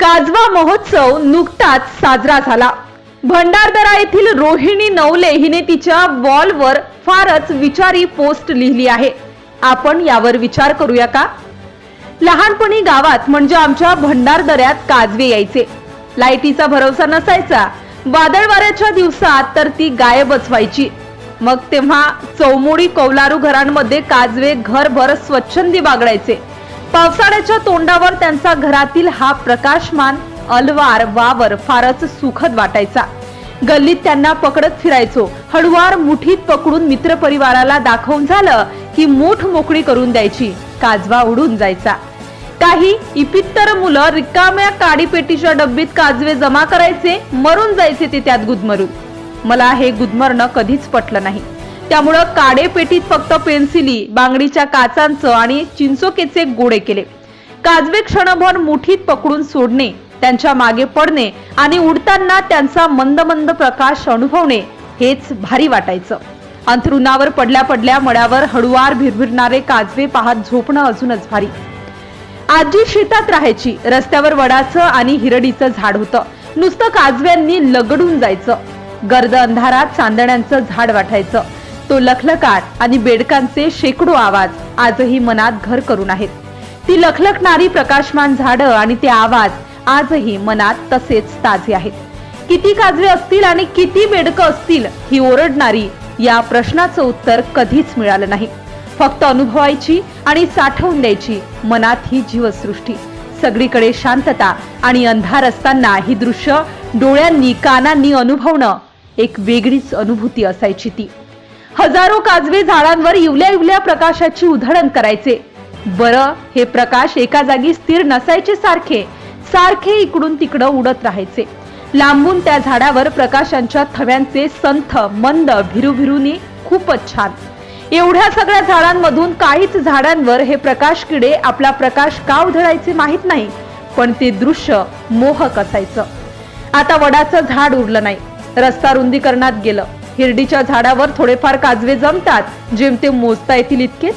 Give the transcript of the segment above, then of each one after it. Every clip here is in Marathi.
काजवा महोत्सव नुकताच साजरा झाला. भंडारदरा येथील रोहिणी नवले हिने तिच्या वॉलवर फारच विचारी पोस्ट लिहिली आहे. आपण यावर विचार करूया का? लहानपणी गावात म्हणजे आमच्या भंडारदऱ्यात काजवे यायचे. लाईटीचा भरोसा नसायचा. वादळ वाऱ्याच्या दिवसात तर ती गायबच व्हायची. मग तेव्हा चौमोडी कौलारू घरांमध्ये काजवे घरभर स्वच्छंदी बागडायचे. पावसाळ्याच्या तोंडावर त्यांचा घरातील हा प्रकाशमान अलवार वावर फारच सुखद वाटायचा. गल्लीत त्यांना पकडत फिरायचो. हळुवार मुठीत पकडून मित्रपरिवाराला दाखवून झालं की मूठ मोकळी करून द्यायची. काजवा उडून जायचा. काही इपित्तर मुलं रिकाम्या काडीपेटीच्या डब्बीत काजवे जमा करायचे मरून जायचे ते त्यात गुदमरून. मला हे गुदमरणं कधीच पटलं नाही. त्यामुळं काडेपेटीत फक्त पेन्सिली बांगडीच्या काचांचं आणि चिंचोकेचे गोडे केले. काजवे क्षणभर मुठीत पकडून सोडणे त्यांच्या मागे पडणे आणि उडताना त्यांचा मंद मंद प्रकाश अनुभवणे हेच भारी वाटायचं. अंथरुणावर पडल्या पडल्या मळ्यावर हळुवार भिरभिरणारे काजवे पाहत झोपणं अजूनच भारी. आजी शेतात राहायची रस्त्यावर वडाचं आणि हिरडीचं झाड होतं. नुसतं काजव्यांनी लगडून जायचं. गर्द अंधारात चांदण्यांचं झाड वाटायचं. तो लखलकाट आणि बेडकांचे शेकडो आवाज आजही मनात घर करून आहेत. ती लखलखणारी प्रकाशमान झाडं आणि ते आवाज आजही मनात तसेच ताजे आहेत. किती काजवे असतील आणि किती बेडकं असतील ही ओरडणारी या प्रश्नाचं उत्तर कधीच मिळालं नाही. फक्त अनुभवायची आणि साठवून द्यायची मनात ही जीवसृष्टी. सगळीकडे शांतता आणि अंधार असताना ही दृश्य डोळ्यांनी कानांनी अनुभवणं एक वेगळीच अनुभूती असायची ती. हजारो काजवे झाडांवर इवल्या इवल्या प्रकाशाची उधळण करायचे. बरं हे प्रकाश एका जागी स्थिर नसायचे सारखे सारखे इकडून तिकडं उडत राहायचे. लांबून त्या झाडावर प्रकाशांच्या थव्यांचे संथ मंद भिरुभिरुनी खूपच छान. एवढ्या सगळ्या झाडांमधून काहीच झाडांवर हे प्रकाश किडे आपला प्रकाश का उधळायचे माहीत नाही पण ते दृश्य मोहक असायचं. आता वडाचं झाड उरलं नाही. रस्ता रुंदीकरणात गेलं. हिरडीच्या झाडावर थोडेफार काजवे जमतात. जेमतेम मोजता येतील इतकेच.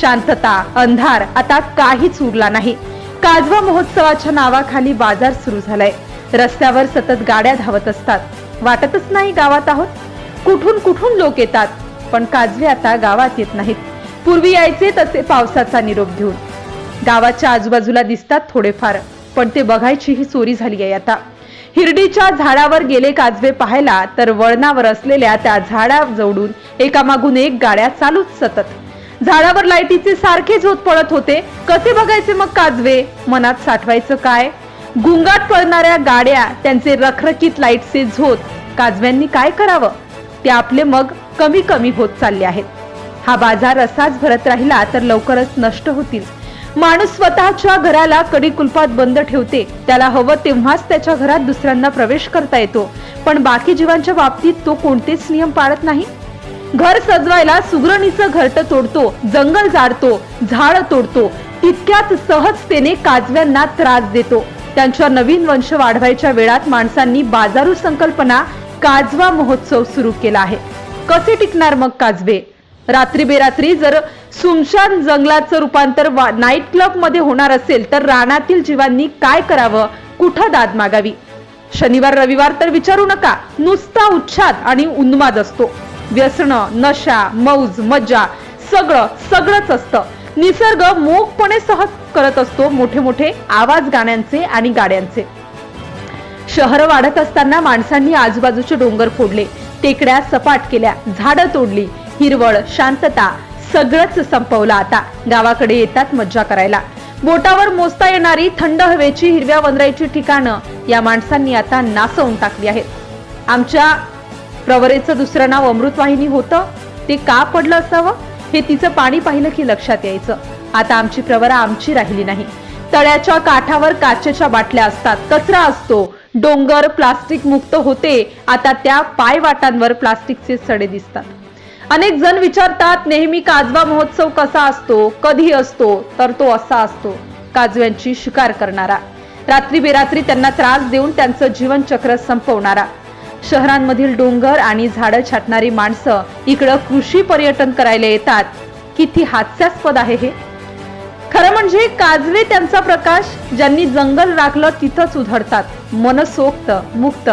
शांतता अंधार आता काहीच उरला नाही. काजवा महोत्सवाच्या नावाखाली बाजार सुरू झालाय. रस्त्यावर सतत गाड्या धावत असतात. वाटतच नाही गावात आहोत. कुठून कुठून लोक येतात? पण काजवे आता गावात येत नाहीत. पूर्वी यायचे तसे पावसाचा निरोप घेऊन. गावाच्या आजूबाजूला दिसतात थोडेफार पण ते बघायची ही चोरी झाली आहे आता. हिरडीच्या झाडावर गेले काजवे पाहायला तर वळणावर असलेल्या त्या झाडा झाडाजवळून एकामागून एक गाड्या चालूच सतत. झाडावर लाईटीचे सारखे झोत पडत होते. कसे बघायचे मग काजवे? मनात साठवायचं काय? गुंगाट पळणाऱ्या गाड्या त्यांचे रखरखीत लाईटचे झोत काजव्यांनी काय करावं? ते आपले मग कमी कमी होत चालले आहेत. हा बाजार असाच भरत राहिला तर लवकरच नष्ट होतील. माणूस स्वतःच्या घराला कडी कुलपात बंद ठेवते. त्याला हवं तेव्हाच त्याच्या घरात दुसऱ्यांना प्रवेश करता येतो. पण बाकी जीवांच्या बाबतीत तो कोणतेच नियम पाळत नाही? घर सजवायला सुगरणीचं घरट तोडतो जंगल जाडतो झाड तोडतो तितक्यात सहजतेने काजव्यांना त्रास देतो. त्यांच्या नवीन वंश वाढवायच्या वेळात माणसांनी बाजारू संकल्पना काजवा महोत्सव सुरू केला आहे. कसे टिकणार मग काजवे? रात्री बेरात्री जर सुमशान जंगलाचं रूपांतर नाईट क्लबमध्ये होणार असेल तर रानातील जीवांनी काय करावं? कुठं दाद मागावी? शनिवार रविवार तर विचारू नका. नुसता उच्छाद आणि उन्माद असतो. व्यसन नशा मौज मज्जा सगळं सगळंच असतं. निसर्ग मोकपणे सहज करत असतो मोठे मोठे आवाज गाण्यांचे आणि गाड्यांचे. शहर वाढत असताना माणसांनी आजूबाजूचे डोंगर फोडले. टेकड्या सपाट केल्या झाडं तोडली. हिरवळ शांतता सगळंच संपवलं आता. गावाकडे येतात मज्जा करायला. बोटावर मोजता येणारी थंड हवेची हिरव्या वंदरायची ठिकाणं या माणसांनी आता नासवून टाकली आहेत. आमच्या प्रवरेचं दुसरं नाव अमृतवाहिनी होतं? ते का पडलं असावं? हे तिचं पाणी पाहिलं की लक्षात यायचं. आता आमची प्रवरा आमची राहिली नाही. तळ्याच्या काठावर काचेच्या बाटल्या असतात. कचरा असतो. डोंगर प्लास्टिक मुक्त होते. आता त्या पायवाटांवर प्लास्टिकचे सडे दिसतात. अनेक जण विचारतात नेहमी काजवा महोत्सव कसा असतो? कधी असतो? तर तो असा असतो काजव्यांची शिकार करणारा. रात्री बेरात्री त्यांना त्रास देऊन त्यांचं जीवनचक्र संपवणारा. शहरांमधील डोंगर आणि झाडं छाटणारी माणसं इकडं कृषी पर्यटन करायला येतात. किती हास्यास्पद आहे हे. खरं म्हणजे काजवे त्यांचा प्रकाश ज्यांनी जंगल राखलं तिथंच उधळतात. मनसोक्त मुक्त.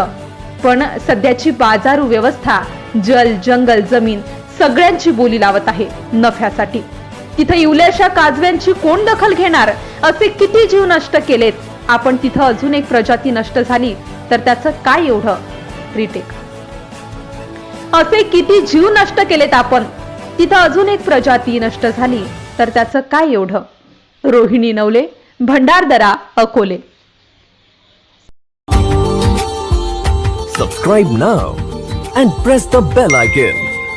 पण सध्याची बाजारू व्यवस्था जल जंगल जमीन सगळ्यांची बोली लावत आहे. नफ्यासाठी. तिथं इवल्याशा काजव्यांची कोण दखल घेणार? असे किती जीव नष्ट केलेत? आपण तिथं अजून एक प्रजाती नष्ट झाली तर त्याचं काय एवढं? रिटेक असे किती जीव नष्ट केलेत आपण? तिथं अजून एक प्रजाती नष्ट झाली तर त्याचं काय एवढं? Rohini Navale Bhandardara Akole. Subscribe now and press the bell icon